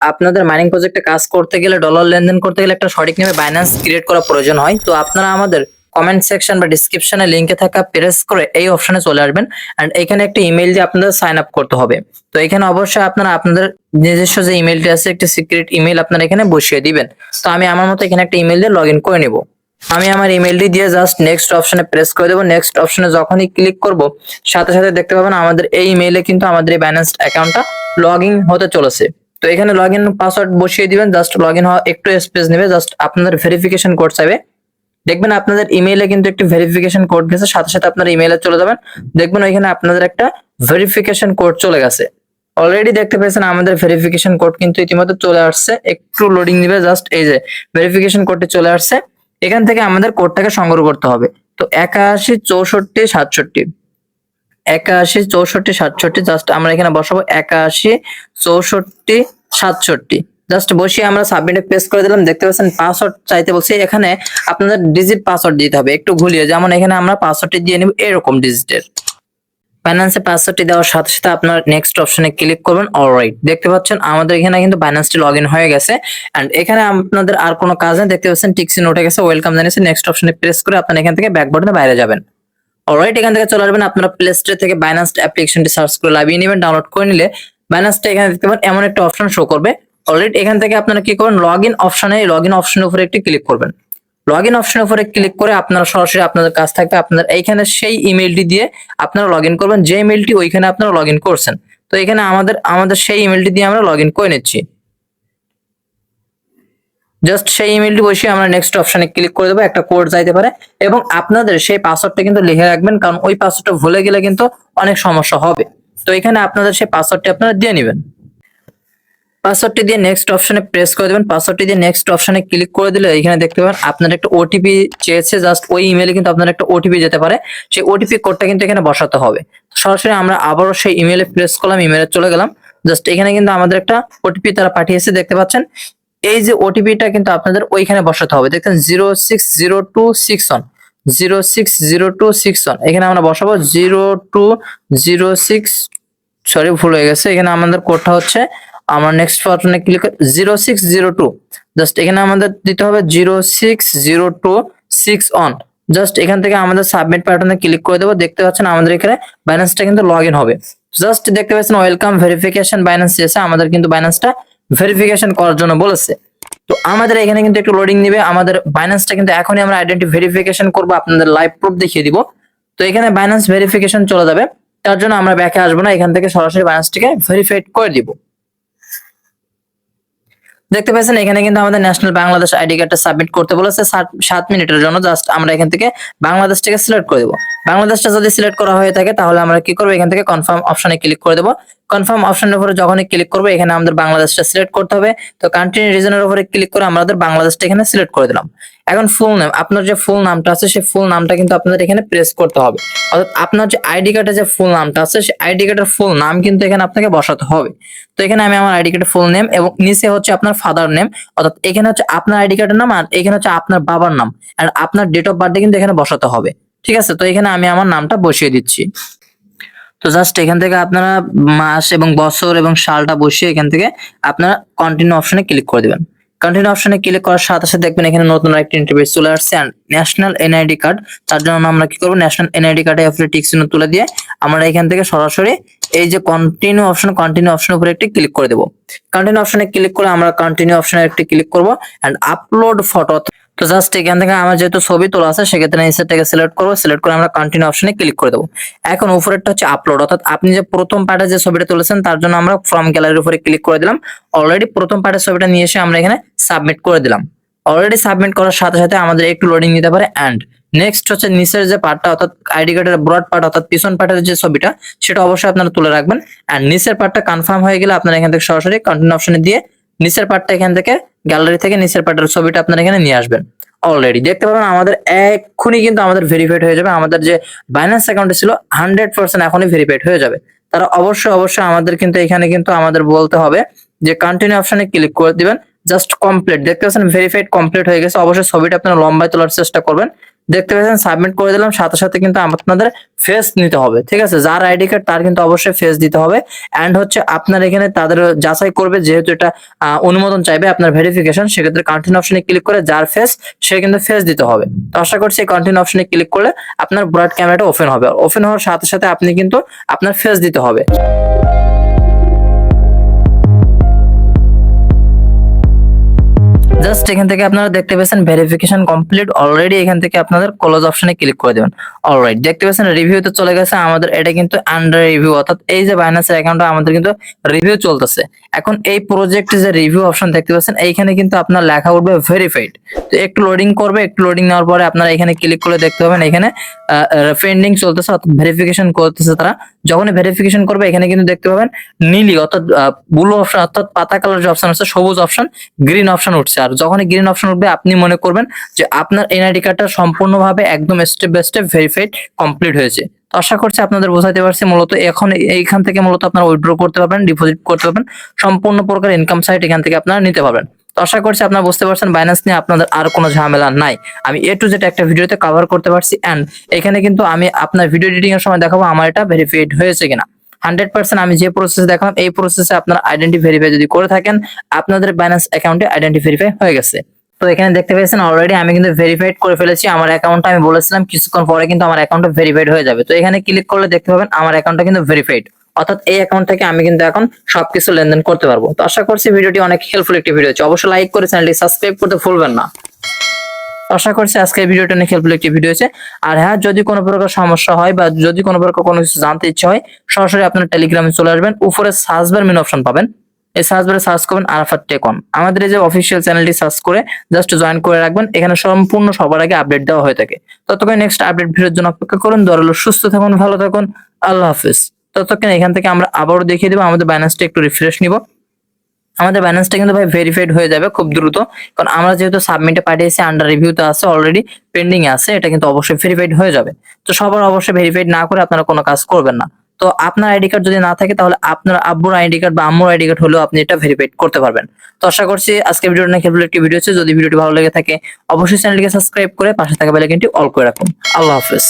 আপনাদের মাইনিং প্রজেক্টে কাজ করতে গেলে ডলার লেনদেন করতে গেলে একটা সঠিক নামে বাইন্যান্স ক্রিয়েট করা প্রয়োজন হয়। তো আপনারা আমাদের কমেন্ট সেকশন বা ডিসক্রিপশনে লিঙ্কে থাকা প্রেস করে এই অপশনে চলে আসবেন এন্ড এখানে একটা ইমেল দিয়ে আপনাদের সাইন আপ করতে হবে। তো এখানে অবশ্যই আপনারা আপনাদের নিজস্ব যে ইমেলটি আছে, একটি সিক্রেট ইমেল আপনারা এখানে বসিয়ে দিবেন। তো আমি আমার মতো এখানে একটা ইমেল দিয়ে লগ ইন করে নেব। আমি আমার ইমেলটি দিয়ে জাস্ট নেক্সট অপশনে প্রেস করে দেবো। নেক্সট অপশনে যখনই ক্লিক করব, সাথে সাথে দেখতে পাবেন আমাদের এই ইমেইলে কিন্তু আমাদের এই ব্যালেন্স অ্যাকাউন্টটা লগ ইন হতে চলেছে। তো এখানে লগ ইন পাসওয়ার্ড বসিয়ে দিবেন জাস্ট লগ ইন হওয়া একটু স্পেস নেবে জাস্ট আপনাদের ভেরিফিকেশন কোড চাইবে। দেখবেন আপনাদের ইমেইলে কিন্তু একটি ভেরিফিকেশন কোড গেছে, সাথে সাথে আপনার ইমেইলে চলে যাবেন। দেখবেন ওইখানে আপনাদের একটা ভেরিফিকেশন কোড চলে গেছে। অলরেডি দেখতে পেয়েছেন আমাদের ভেরিফিকেশন কোড কিন্তু ইতিমধ্যে চলে আসছে, একটু লোডিং দিবে জাস্ট এই যে ভেরিফিকেশন কোডটি চলে আসছে। এখান থেকে আমাদের কোডটাকে সংগ্রহ করতে হবে। তো একাশি, চৌষট্টি, সাতষট্টি। একাশি, চৌষট্টি, সাতষট্টি জাস্ট আমরা এখানে বসাবো একাশি, চৌষট্টি, সাতষট্টি। জাস্ট বসিয়ে আমরা সাবমিটে পেস্ট করে দিলাম, দেখতে পাচ্ছেন পাসওয়ার্ড চাইতে বলছি, এখানে আপনাদের ডিজিট পাসওয়ার্ড দিতে হবে, একটু ঘুলিয়ে যেমন এখানে আমরা পাসওয়ার্ডটি দিয়ে নিব এরকম ডিজিটের বাইন্যান্সে পাসওয়ার্ডটি দেওয়ার সাথে সাথে আপনার নেক্সট অপশনে ক্লিক করবেন অলরাইট দেখতে পাচ্ছেন, আমাদের এখানে কিন্তু বাইন্যান্সটি লগ ইন হয়ে গেছে এন্ড এখানে আপনাদের আর কোনো কাজ নেই, দেখতে পাচ্ছেন টিক্সিন উঠে গেছে ওয়েলকাম জানিয়েছে নেক্সট অপশনে প্রেস করে আপনারা এখান থেকে ব্যাক বাটনে বাইরে যাবেন। অলরাইট এখান থেকে চলে আসবেন আপনারা প্লে স্টোর থেকে বাইন্যান্স অ্যাপ্লিকেশনটি সার্চ করে লাগিয়ে নেবেন ডাউনলোড করে নিলে বাইন্যান্সটা এখানে দেখতে পাবেন, এমন একটা অপশন শো করবে। অলরেডি এখান থেকে আপনারা কি করবেন লগ ইন অপশনে লগ ইন অপশনের উপরে একটি ক্লিক করবেন। লগ ইন অপশনের উপরে ক্লিক করে আপনারা সরাসরি আপনাদের কাজ থাকবে, আপনার এইখানে সেই ইমেলটি দিয়ে আপনারা লগ ইন করবেন, যে ইমেলটি ওইখানে আপনারা লগ ইন করছেন। তো এখানে আমাদের আমাদের সেই ইমেলটি দিয়ে আমরা লগ ইন করে নিচ্ছি। জাস্ট সেই ইমেলটি বসিয়ে আমরা নেক্সট অপশনে ক্লিক করে দেবো, একটা কোড যাইতে পারে। এবং আপনাদের সেই পাসওয়ার্ডটা কিন্তু লিখে রাখবেন, কারণ ওই পাসওয়ার্ডটা ভুলে গেলে কিন্তু অনেক সমস্যা হবে। তো এখানে আপনাদের সেই পাসওয়ার্ডটি আপনারা দিয়ে নেবেন। পাসওয়ার্ডটি দিয়ে নেক্সট অপশনে প্রেস করে দেবেন। পাসওয়ার্ডটি দিয়ে নেক্সট অপশনে ক্লিক করে দিলে এখানে দেখতে পাবেন আপনার একটা ওটিপি চেয়েছে জাস্ট ওই ইমেলে কিন্তু আপনার একটা ওটিপি যেতে পারে। সেই ওটিপি কোডটা কিন্তু এখানে বসাতে হবে। সরাসরি আমরা আবারও সেই ইমেলে প্রেস করলাম ইমেলে চলে গেলাম। জাস্ট এখানে কিন্তু আমাদের একটা ওটিপি তারা পাঠিয়েছে, দেখতে পাচ্ছেন। এই যে ওটিপিটা কিন্তু আপনাদের ওইখানে বসাতে হবে। দেখছেন zero six zero two six one zero six zero two six one এখানে আমরা বসাবো zero two zero six sorry ভুল হয়ে গেছে। এখানে আমাদের কোডটা হচ্ছে, আমার নেক্সট বাটনে click zero six zero two just এখানে আমাদের দিতে হবে zero six zero two six on just এখান থেকে আমাদের সাবমিট বাটনে ক্লিক করে দেবো। দেখতে পাচ্ছেন, আমাদের এখানে ব্যালেন্সটা কিন্তু লগ ইন হবে। জাস্ট দেখতে পাচ্ছেন ওয়েলকাম ভেরিফিকেশন বাইন্যান্স এসে আমাদের কিন্তু বাইন্যান্সটা ভেরিফিকেশন করার জন্য বলেছে। তো আমাদের এখানে কিন্তু একটু লোডিং নিবে। আমাদের বাইন্যান্সটা কিন্তু এখনই আমরা আইডেন্টি ভেরিফিকেশন করব, আপনাদের লাইভ প্রুফ দেখিয়ে দিব। তো এখানে বাইন্যান্স ভেরিফিকেশন চলে যাবে। তার জন্য আমরা ব্যাকে আসব না, এখান থেকে সরাসরি বাইন্যান্সটিকে ভেরিফাইড করে দিব। দেখতে পাচ্ছেন, এখানে কিন্তু আমাদের ন্যাশনাল বাংলাদেশ আইডি কার্ডটা সাবমিট করতে বলেছে সাত- মিনিটের জন্য। জাস্ট আমরা এখান থেকে বাংলাদেশটাকে সিলেক্ট করে দেবো। বাংলাদেশটা যদি সিলেক্ট করা হয়ে থাকে, তাহলে আমরা কি করব? এখান থেকে কনফার্ম অপশনে ক্লিক করে দেবো। কনফার্ম অপশনের উপরে যখনই ক্লিক করব, এখানে আমাদের বাংলাদেশটা সিলেক্ট করতে হবে। তো কান্ট্রি রিজনের উপরে ক্লিক করে আমাদের বাংলাদেশটা এখানে সিলেক্ট করে দিলাম। এখন ফুল নেম আপনার যে ফুল নামটা আছে, সেই ফুল নামটা কিন্তু আপনাদের এখানে প্রেস করতে হবে। অর্থাৎ আপনার যে আইডি কার্ডের যে ফুল নামটা আছে, সেই আইডি কার্ডের ফুল নাম কিন্তু এখানে আপনাকে বসাতে হবে। তো এখানে আমি আমার আইডি কার্ডের ফুল নেম এবং নিচে হচ্ছে আপনার ফাদার নেম অর্থাৎ এখানে হচ্ছে আপনার আইডি কার্ডের নাম আর এখানে হচ্ছে আপনার বাবার নাম। আর আপনার ডেট অফ বার্থডে কিন্তু এখানে বসাতে হবে। ঠিক আছে? তো এখানে আমি আমার নামটা বসিয়ে দিচ্ছি। তো জাস্ট এখান থেকে আপনারা মাস এবং বছর এবং সালটা বসিয়ে এখান থেকে আপনারা কন্টিনিউ অপশনে ক্লিক করে দিবেন। কন্টিনিউ অপশনে ক্লিক করার সাথে সাথে দেখবেন এখানে নতুন একটা ইন্টারভিউ চলে আসছে ন্যাশনাল এনআইডি কার্ড তার জন্য আমরা কি করব? ন্যাশনাল এনআইডি কার্ডে আপনি টিক তুলে দিয়ে আমরা এখান থেকে সরাসরি এই যে কন্টিনিউ অপশন কন্টিনিউ অপশনের উপরে একটি ক্লিক করে দেবো। কন্টিনিউ অপশনে ক্লিক করে আমরা কন্টিনিউ অপশনে একটি ক্লিক করব অ্যান্ড আপলোড ফটো তো জাস্ট এখান থেকে আমার যেহেতু ছবি তোলা আছে, সেক্ষেত্রে নিচেরটাকে সিলেক্ট করব। সিলেক্ট করে আমরা কন্টিনিউ অপশনে ক্লিক করে দেবো। এখন উপরেরটা হচ্ছে আপলোড অর্থাৎ আপনি যে প্রথম পার্টে যে ছবিটা তুলেছেন, তার জন্য আমরা ফ্রম গ্যালারির উপরে ক্লিক করে দিলাম। অলরেডি প্রথম পার্টের ছবিটা নিয়ে এসে আমরা এখানে সাবমিট করে দিলাম। অলরেডি সাবমিট করার সাথে সাথে আমাদের একটু লোডিং নিতে পারে অ্যান্ড নেক্সট হচ্ছে নিচের যে পার্টটা অর্থাৎ আইডি কার্ডের ব্রড পার্ট অর্থাৎ পিছন পার্টের যে ছবিটা, সেটা অবশ্যই আপনারা তুলে রাখবেন। অ্যান্ড নিচের পার্টটা কনফার্ম হয়ে গেলে আপনারা এখান থেকে সরাসরি কন্টিনিউ অপশনে দিয়ে নিচের পার্টটা এখান থেকে গ্যালারি থেকে নিচের পার্টের ছবিটা আপনারা এখানে নিয়ে আসবেন। অলরেডি দেখতে পাবেন আমাদের এক্ষুনি কিন্তু আমাদের ভেরিফাইড হয়ে যাবে। আমাদের যে বাইন্যান্স অ্যাকাউন্টে ছিল হান্ড্রেড পার্সেন্ট এখনই ভেরিফাইড হয়ে যাবে। তারা অবশ্যই অবশ্যই আমাদের কিন্তু এখানে কিন্তু আমাদের বলতে হবে যে কন্টিনিউ অপশনে ক্লিক করে দিবেন। জাস্ট কমপ্লিট দেখতে পাচ্ছেন ভেরিফাইড কমপ্লিট হয়ে গেছে। অবশ্যই ছবিটা আপনারা লম্বায় তোলার চেষ্টা করবেন। দেখতে পাচ্ছেন সাবমিট করে দিলাম, সাথে সাথে কিন্তু আপনাদের ফেস নিতে হবে, ঠিক আছে? যার আইডি কার্ড তার কিন্তু অবশ্যই ফেস দিতে হবে। অ্যান্ড হচ্ছে আপনার এখানে তাদের যাচাই করবে, যেহেতু এটা অনুমোদন চাইবে আপনার ভেরিফিকেশন সেক্ষেত্রে কন্টিনিউ অপশনে ক্লিক করে যার ফেস সে কিন্তু ফেস দিতে হবে। তো আশা করছি কন্টিনিউ অপশনে ক্লিক করলে আপনার ব্রড ক্যামেরাটা ওপেন হবে। ওপেন হওয়ার সাথে সাথে আপনি কিন্তু আপনার ফেস দিতে হবে। জাস্ট এখান থেকে আপনারা দেখতে পাচ্ছেন ভেরিফিকেশন কমপ্লিট অলরেডি এখান থেকে আপনাদের ক্লোজ অপশনে ক্লিক করে দেবেন। অলরাইট দেখতে পাচ্ছেন রিভিউতে চলে গেছে, আমাদের এটা কিন্তু আন্ডার রিভিউ অর্থাৎ এই যে বাইন্যান্সের অ্যাকাউন্টে আমাদের কিন্তু রিভিউ চলতেছে। এখন এই প্রজেক্টে যে রিভিউ অপশন দেখতে পাচ্ছেন, এইখানে কিন্তু আপনার লেখা উঠবে ভেরিফাইড তো একটু লোডিং করবে, একটু লোডিং নেওয়ার পরে আপনারা এখানে ক্লিক করে দেখতে পাবেন, এখানে পেন্ডিং চলতেছে, অর্থাৎ ভেরিফিকেশন করতেছে তারা। যখনই ভেরিফিকেশন করবে, এখানে কিন্তু দেখতে পাবেন নীলি, অর্থাৎ ব্লু অপশন অর্থাৎ পাতা কালার যে অপশন আছে, সবুজ অপশন গ্রিন অপশন উঠছে। আর যখনই গ্রিন অপশন উঠবে, আপনি মনে করবেন যে আপনার এনআইডি কার্ডটা সম্পূর্ণভাবে একদম step by step verified complete হয়েছে। তো আশা করছি আপনাদের বোঝাতে পারছি। মূলত এখন এইখান থেকে মূলত আপনারা উইথড্র করতে পারবেন ডিপোজিট করতে পারবেন, সম্পূর্ণ প্রকার ইনকাম সাইট এখান থেকে আপনারা নিতে পারবেন। তো আশা করছি আপনারা বুঝতে পারছেন বাইন্যান্স নিয়ে আপনাদের আর কোনো ঝামেলা নাই। আমি এ টু জেড একটা ভিডিওতে কভার করতে পারছি এন্ড এখানে কিন্তু আমি আপনার ভিডিও এডিটিং এর সময় দেখাবো, আমার এটা ভেরিফাইড হয়েছে কিনা। হান্ড্রেড পার্সেন্ট আমি যে প্রসেস দেখালাম, এই প্রসেসে আপনার আইডেন্টি ভেরিফাই যদি করে থাকেন, আপনাদের বাইন্যান্স অ্যাকাউন্টে আইডেন্টি ভেরিফাই হয়ে গেছে। তো এখানে দেখতে পেয়েছেন অলরেডি আমি কিন্তু ভেরিফাইড করে ফেলেছি, আমার অ্যাকাউন্টটা আমি বলেছিলাম, কিছুক্ষণ পরে কিন্তু আমার অ্যাকাউন্টটা ভেরিফাইড হয়ে যাবে। তো এখানে ক্লিক করলে দেখতে পাবেন, আমার অ্যাকাউন্টটা কিন্তু ভেরিফাইড অর্থাৎ এই অ্যাকাউন্ট থেকে আমি কিন্তু এখন সবকিছু লেনদেন করতে পারব। তো আশা করছি ভিডিওটি অনেক হেল্পফুল একটি ভিডিও হচ্ছে। অবশ্যই লাইক করে চ্যানেলটি সাবস্ক্রাইব করতে ভুলবেন না। আশা করছি আজকের ভিডিওটা অনেক হেল্পফুল একটি ভিডিও হয়েছে। আর হ্যাঁ যদি কোনো প্রকার সমস্যা হয় বা যদি কোনো প্রকার কোনো কিছু জানতে ইচ্ছে হয়, সরাসরি আপনার টেলিগ্রামে চলে আসবেন। উপরে সার্চ বার মেনু অপশন পাবেন। এই সার্চ বারে সার্চ করবেন আরাফাত টেকন। আমাদের এই যে অফিসিয়াল চ্যানেলটি সার্চ করে জাস্ট জয়েন করে রাখবেন। এখানে সম্পূর্ণ সবার আগে আপডেট দেওয়া হয়ে থাকে। ততক্ষণ নেক্সট আপডেট ভিডিওর জন্য অপেক্ষা করুন। দরল সুস্থ থাকুন, ভালো থাকুন। আল্লাহ হাফিজ। ততক্ষণ এখান থেকে আমরা আবারও দেখিয়ে দেবো। আমাদের ব্যালেন্সটা একটু রিফ্রেশ নিব। আমাদের ব্যালেন্সটা কিন্তু ভাই ভেরিফাইড হয়ে যাবে খুব দ্রুত। কারণ আমরা যেহেতু সাবমিটে পাঠিয়েছি আন্ডার রিভিউতে আছে অলরেডি পেন্ডিং আছে, এটা কিন্তু অবশ্যই ভেরিফাইড হয়ে যাবে। তো সবার অবশ্যই ভেরিফাইড না করে আপনারা কোনো কাজ করবেন না। তো আপনার আইডি কার্ড যদি না থাকে, তাহলে আপনার আব্বুর আইডি কার্ড বা আম্মুর আইডি কার্ড হলেও আপনি এটা ভেরিফাইড করতে পারবেন। তো আশা করছি আজকে ভিডিওটা অনেক হেল্পফুল একটি ভিডিও হচ্ছে যদি ভিডিওটি ভালো লেগে থাকে, অবশ্যই চ্যানেলটিকে সাবস্ক্রাইব করে পাশে থাকা বেলাইকনটি অল করে রাখুন। আল্লাহ হাফেজ।